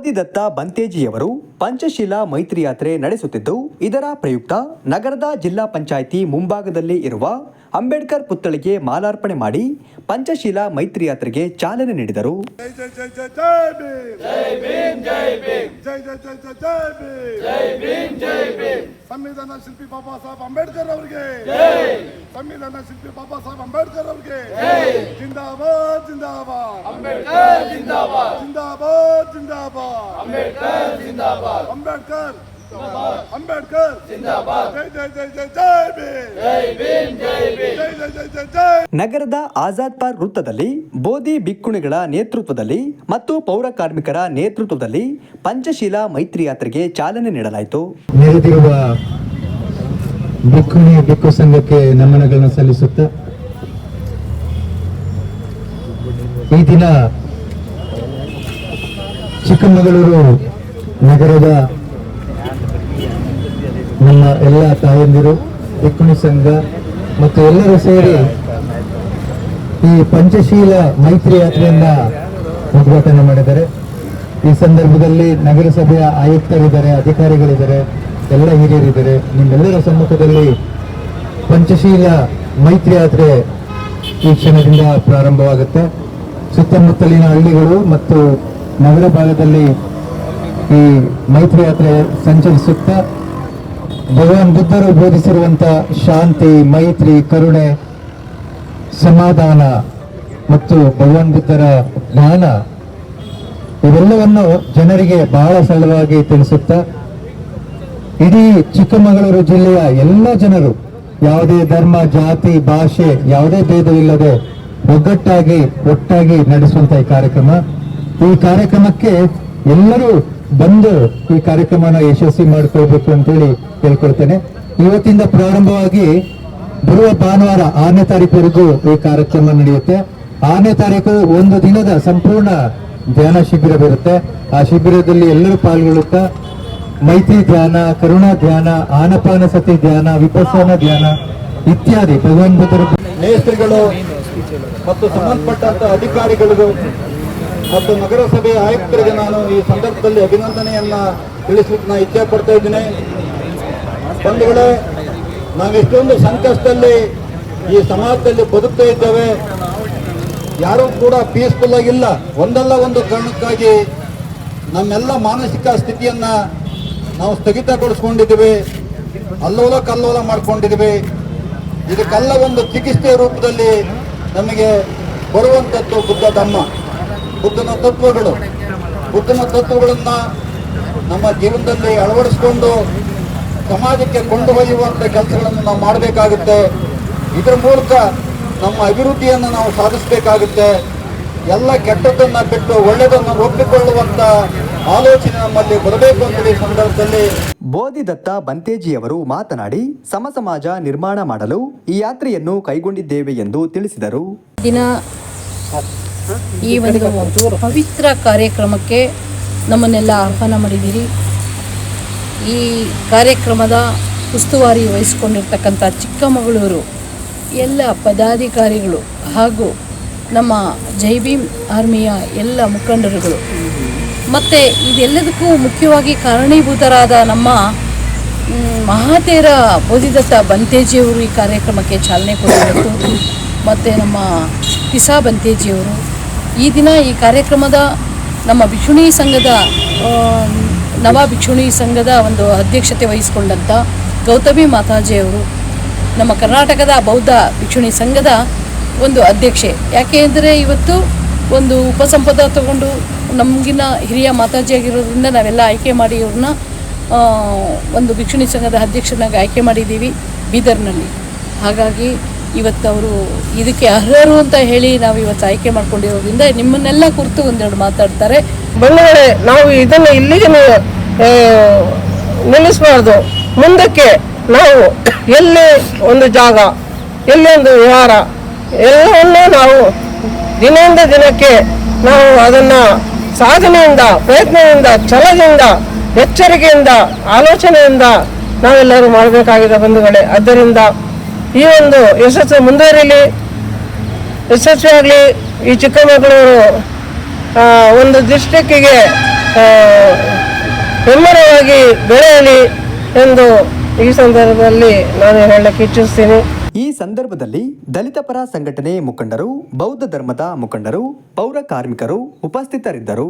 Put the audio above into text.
ಬೋಧಿದತ್ತ ಬಂತೇಜಿಯವರು ಪಂಚಶೀಲ ಮೈತ್ರಿ ಯಾತ್ರೆ ನಡೆಸುತ್ತಿದ್ದು ಇದರ ಪ್ರಯುಕ್ತ ನಗರದ ಜಿಲ್ಲಾ ಪಂಚಾಯಿತಿ ಮುಂಭಾಗದಲ್ಲಿ ಇರುವ ಅಂಬೇಡ್ಕರ್ ಪುತ್ಥಳಿಗೆ ಮಾಲಾರ್ಪಣೆ ಮಾಡಿ ಪಂಚಶೀಲ ಮೈತ್ರಿ ಯಾತ್ರೆಗೆ ಚಾಲನೆ ನೀಡಿದರು. ಸಂವಿಧಾನ ಶಿಲ್ಪಿ ಬಾಬಾ ಸಾಹೇಬ್ ಅಂಬೇಡ್ಕರ್ ಅವರಿಗೆ. ಸಂವಿಧಾನ ಶಿಲ್ಪಿ ಬಾಬಾ ಸಾಹೇಬ್ ಅಂಬೇಡ್ಕರ್ ಅವರಿಗೆ. ಜಿಂದಾಬಾದ್ ಜಿಂದಾಬಾದ್. ಅಂಬೇಡ್ಕರ್ ಜಿಂದಾಬಾದ್. ಅಂಬೇಡ್ಕರ್ ಜಿಂದಾಬಾದ್. ಅಂಬೇಡ್ಕರ್. ಅಂಬೇಡ್ಕರ್. ಜಿಂದಾಬಾದ್. ಜೈ ಜೈ ಜೈ ಜೈ ಜೈ ಭೀಮ್. ಜೈ ಭೀಮ್ ಜೈ ಭೀಮ್. ಜೈ ಜೈ ಜೈ ಜೈ ಜೈ ನಗರದ ಆಜಾದ್ ಪಾರ್ಕ್ ವೃತ್ತದಲ್ಲಿ ಬೋಧಿ ಬಿಕ್ಕುಣಿಗಳ ನೇತೃತ್ವದಲ್ಲಿ ಮತ್ತು ಪೌರ ಕಾರ್ಮಿಕರ ನೇತೃತ್ವದಲ್ಲಿ ಪಂಚಶೀಲ ಮೈತ್ರಿ ಯಾತ್ರೆಗೆ ಚಾಲನೆ ನೀಡಲಾಯಿತು. ನೆರೆದಿರುವ ಬಿಕ್ಕುಣಿ ಬಿಕ್ಕು ಸಂಘಕ್ಕೆ ನಮನಗಳನ್ನು ಸಲ್ಲಿಸುತ್ತ ಈ ದಿನ ಚಿಕ್ಕಮಗಳೂರು ನಗರದ ನಮ್ಮ ಎಲ್ಲ ತಾಯಂದಿರು ಬಿಕ್ಕುಣಿ ಸಂಘ ಮತ್ತು ಎಲ್ಲರೂ ಸೇರಿ ಈ ಪಂಚಶೀಲ ಮೈತ್ರಿ ಯಾತ್ರೆಯನ್ನ ಉದ್ಘಾಟನೆ ಮಾಡಿದ್ದಾರೆ. ಈ ಸಂದರ್ಭದಲ್ಲಿ ನಗರಸಭೆಯ ಆಯುಕ್ತರಿದ್ದಾರೆ, ಅಧಿಕಾರಿಗಳಿದ್ದಾರೆ, ಎಲ್ಲ ಹಿರಿಯರಿದ್ದಾರೆ. ನಿಮ್ಮೆಲ್ಲರ ಸಮ್ಮುಖದಲ್ಲಿ ಪಂಚಶೀಲ ಮೈತ್ರಿ ಯಾತ್ರೆ ಈ ಕ್ಷಣದಿಂದ ಪ್ರಾರಂಭವಾಗುತ್ತೆ. ಸುತ್ತಮುತ್ತಲಿನ ಹಳ್ಳಿಗಳು ಮತ್ತು ನಗರ ಭಾಗದಲ್ಲಿ ಈ ಮೈತ್ರಿ ಯಾತ್ರೆ ಸಂಚರಿಸುತ್ತಾ ಭಗವಾನ್ ಬುದ್ಧರು ಬೋಧಿಸಿರುವಂತ ಶಾಂತಿ, ಮೈತ್ರಿ, ಕರುಣೆ, ಸಮಾಧಾನ ಮತ್ತು ಭಗವಾನ್ ಬುದ್ಧರ ಜ್ಞಾನ ಇವೆಲ್ಲವನ್ನು ಜನರಿಗೆ ಬಹಳ ಸರಳವಾಗಿ ತಿಳಿಸುತ್ತಾ ಇಡೀ ಚಿಕ್ಕಮಗಳೂರು ಜಿಲ್ಲೆಯ ಎಲ್ಲ ಜನರು ಯಾವುದೇ ಧರ್ಮ, ಜಾತಿ, ಭಾಷೆ ಯಾವುದೇ ಭೇದವಿಲ್ಲದೆ ಒಗ್ಗಟ್ಟಾಗಿ, ಒಟ್ಟಾಗಿ ನಡೆಸುವಂಥ ಈ ಕಾರ್ಯಕ್ರಮ. ಈ ಕಾರ್ಯಕ್ರಮಕ್ಕೆ ಎಲ್ಲರೂ ಬಂದು ಈ ಕಾರ್ಯಕ್ರಮನ ಯಶಸ್ವಿ ಮಾಡ್ಕೊಳ್ಬೇಕು ಅಂತೇಳಿ ಕೇಳ್ಕೊಳ್ತೇನೆ ಇವತ್ತಿಂದ ಪ್ರಾರಂಭವಾಗಿ ಬರುವ ಭಾನುವಾರ ಆರನೇ ತಾರೀಕುವರೆಗೂ ಈ ಕಾರ್ಯಕ್ರಮ ನಡೆಯುತ್ತೆ. ಆರನೇ ತಾರೀಕು ಒಂದು ದಿನದ ಸಂಪೂರ್ಣ ಧ್ಯಾನ ಶಿಬಿರವಿರುತ್ತೆ ಆ ಶಿಬಿರದಲ್ಲಿ ಎಲ್ಲರೂ ಪಾಲ್ಗೊಳ್ಳುತ್ತಾ ಮೈತ್ರಿ ಧ್ಯಾನ, ಕರುಣಾ ಧ್ಯಾನ, ಆನಪಾನ ಸತಿ ಧ್ಯಾನ, ವಿಪಸ್ಸನ ಧ್ಯಾನ ಇತ್ಯಾದಿ. ಭಗವಾನ್ ಬುದ್ಧರು ಮೇಸ್ತ್ರಿಗಳು ಮತ್ತು ಸಂಬಂಧಪಟ್ಟಂತ ಅಧಿಕಾರಿಗಳಿಗೂ ಮತ್ತು ನಗರಸಭೆ ಆಯುಕ್ತರಿಗೆ ನಾನು ಈ ಸಂದರ್ಭದಲ್ಲಿ ಅಭಿನಂದನೆಯನ್ನ ತಿಳಿಸ್ಲಿಕ್ಕೆ ನಾನು ಇಚ್ಛೆ ಪಡ್ತಾ ಇದ್ದೀನಿ. ಬಂಧುಗಳೇ, ನಾವೆಷ್ಟೊಂದು ಸಂಕಷ್ಟದಲ್ಲಿ ಈ ಸಮಾಜದಲ್ಲಿ ಬದುಕ್ತಾ ಇದ್ದೇವೆ. ಯಾರೂ ಕೂಡ ಪೀಸ್ಫುಲ್ ಆಗಿಲ್ಲ. ಒಂದಲ್ಲ ಒಂದು ಕಾರಣಕ್ಕಾಗಿ ನಮ್ಮೆಲ್ಲ ಮಾನಸಿಕ ಸ್ಥಿತಿಯನ್ನ ನಾವು ಸ್ಥಗಿತಗೊಳಿಸ್ಕೊಂಡಿದ್ದೀವಿ. ಅಲ್ಲೋಲ ಕಲ್ಲೋಲ ಮಾಡ್ಕೊಂಡಿದ್ದೀವಿ. ಇದಕ್ಕೆಲ್ಲ ಒಂದು ಚಿಕಿತ್ಸೆ ರೂಪದಲ್ಲಿ ನಮಗೆ ಬರುವಂಥದ್ದು ಬುದ್ಧ ಧಮ್ಮ ಬುದ್ಧನ ತತ್ವಗಳು. ಬುದ್ಧನ ತತ್ವಗಳನ್ನ ನಮ್ಮ ಜೀವನದಲ್ಲಿ ಅಳವಡಿಸಿಕೊಂಡು ಸಮಾಜಕ್ಕೆ ಕೊಂಡು ಒಯ್ಯುವಂಥ ಕೆಲಸಗಳನ್ನು ನಾವು ಮಾಡಬೇಕಾಗುತ್ತೆ. ಇದರ ಮೂಲಕ ನಮ್ಮ ಅಭಿವೃದ್ಧಿಯನ್ನು ನಾವು ಸಾಧಿಸಬೇಕಾಗುತ್ತೆ. ಎಲ್ಲ ಕೆಟ್ಟದ್ದನ್ನ ಬಿಟ್ಟು ಒಳ್ಳೆಯದನ್ನು ಒಪ್ಪಿಕೊಳ್ಳುವಂತ ಆಲೋಚನೆ ನಮ್ಮಲ್ಲಿ ಬರಬೇಕು ಅಂತ ಈ ಸಂದರ್ಭದಲ್ಲಿ ಬೋಧಿದತ್ತ ಬಂತೇಜಿಯವರು ಮಾತನಾಡಿ ಸಮ ಸಮಾಜ ನಿರ್ಮಾಣ ಮಾಡಲು ಈ ಯಾತ್ರೆಯನ್ನು ಕೈಗೊಂಡಿದ್ದೇವೆ ಎಂದು ತಿಳಿಸಿದರು. ದಿನ ಈ ಒಂದು ಪವಿತ್ರ ಕಾರ್ಯಕ್ರಮಕ್ಕೆ ನಮ್ಮನ್ನೆಲ್ಲ ಆಹ್ವಾನ ಮಾಡಿದ್ದೀರಿ. ಈ ಕಾರ್ಯಕ್ರಮದ ಉಸ್ತುವಾರಿ ವಹಿಸಿಕೊಂಡಿರ್ತಕ್ಕಂಥ ಚಿಕ್ಕಮಗಳೂರು, ಎಲ್ಲ ಪದಾಧಿಕಾರಿಗಳು ಹಾಗೂ ನಮ್ಮ ಜೈ ಭೀಮ್ ಆರ್ಮಿಯ ಎಲ್ಲ ಮುಖಂಡರುಗಳು. ಮತ್ತು ಇದೆಲ್ಲದಕ್ಕೂ ಮುಖ್ಯವಾಗಿ ಕಾರಣೀಭೂತರಾದ ನಮ್ಮ ಮಹಾತೇರ ಬೋಧಿದತ್ತ ಬಂತೇಜಿಯವರು ಈ ಕಾರ್ಯಕ್ರಮಕ್ಕೆ ಚಾಲನೆ ಕೊಟ್ಟಿದ್ದು ಮತ್ತು ನಮ್ಮ ಕಿಸಾ ಬಂತೇಜಿಯವರು ಈ ದಿನ ಈ ಕಾರ್ಯಕ್ರಮದ ನಮ್ಮ ಭಿಕ್ಷುಣಿ ಸಂಘದ ನವ ಭಿಕ್ಷುಣಿ ಸಂಘದ ಒಂದು ಅಧ್ಯಕ್ಷತೆ ವಹಿಸಿಕೊಂಡಂಥ ಗೌತಮಿ ಮಾತಾಜಿಯವರು ನಮ್ಮ ಕರ್ನಾಟಕದ ಬೌದ್ಧ ಭಿಕ್ಷುಣಿ ಸಂಘದ ಒಂದು ಅಧ್ಯಕ್ಷೆ. ಯಾಕೆ ಅಂದರೆ ಇವತ್ತು ಒಂದು ಉಪಸಂಪದ ತಗೊಂಡು ನಮಗಿನ ಹಿರಿಯ ಮಾತಾಜಿ ಆಗಿರೋದ್ರಿಂದ ನಾವೆಲ್ಲ ಆಯ್ಕೆ ಮಾಡಿ ಇವ್ರನ್ನ ಒಂದು ಭಿಕ್ಷುಣಿ ಸಂಘದ ಅಧ್ಯಕ್ಷನಾಗಿ ಆಯ್ಕೆ ಮಾಡಿದ್ದೀವಿ ಬೀದರ್ನಲ್ಲಿ. ಹಾಗಾಗಿ ಇವತ್ತು ಅವರು ಇದಕ್ಕೆ ಅರ್ಹರು ಅಂತ ಹೇಳಿ ನಾವು ಇವತ್ತು ಆಯ್ಕೆ ಮಾಡ್ಕೊಂಡಿರೋದ್ರಿಂದ ನಿಮ್ಮನ್ನೆಲ್ಲ ಕುರಿತು ಒಂದೆರಡು ಮಾತಾಡ್ತಾರೆ. ಬಂಧುಗಳೇ, ನಾವು ಇದನ್ನು ಇಲ್ಲಿಗೆ ನಿಲ್ಲಿಸಬಾರ್ದು. ಮುಂದಕ್ಕೆ ನಾವು ಎಲ್ಲಿ ಒಂದು ಜಾಗ, ಎಲ್ಲಿ ಒಂದು ವಿಹಾರ, ಎಲ್ಲವನ್ನೂ ನಾವು ದಿನದಿಂದ ದಿನಕ್ಕೆ ನಾವು ಅದನ್ನು ಸಾಧನೆಯಿಂದ, ಪ್ರಯತ್ನದಿಂದ, ಛಲದಿಂದ, ಎಚ್ಚರಿಕೆಯಿಂದ, ಆಲೋಚನೆಯಿಂದ ನಾವೆಲ್ಲರೂ ಮಾಡಬೇಕಾಗಿದೆ ಬಂಧುಗಳೇ. ಆದ್ದರಿಂದ ಈ ಒಂದು ಯಶಸ್ಸು ಮುಂದುವರಿಲಿ ಯಶಸ್ವಿಯಾಗಲಿ ಈ ಚಿಕ್ಕಮಗಳೂರು ಒಂದು ಡಿಸ್ಟಿಕ್ಕಿಗೆ ಹೆಮ್ಮರವಾಗಿ ಬೆಳೆಯಲಿ ಎಂದು ಈ ಸಂದರ್ಭದಲ್ಲಿ ನಾನು ಹೇಳಕ್ಕೆ ಇಚ್ಛಿಸ್ತೀನಿ. ಈ ಸಂದರ್ಭದಲ್ಲಿ ದಲಿತ ಪರ ಸಂಘಟನೆ ಮುಖಂಡರು, ಬೌದ್ಧ ಧರ್ಮದ ಮುಖಂಡರು, ಪೌರ ಕಾರ್ಮಿಕರು ಉಪಸ್ಥಿತರಿದ್ದರು.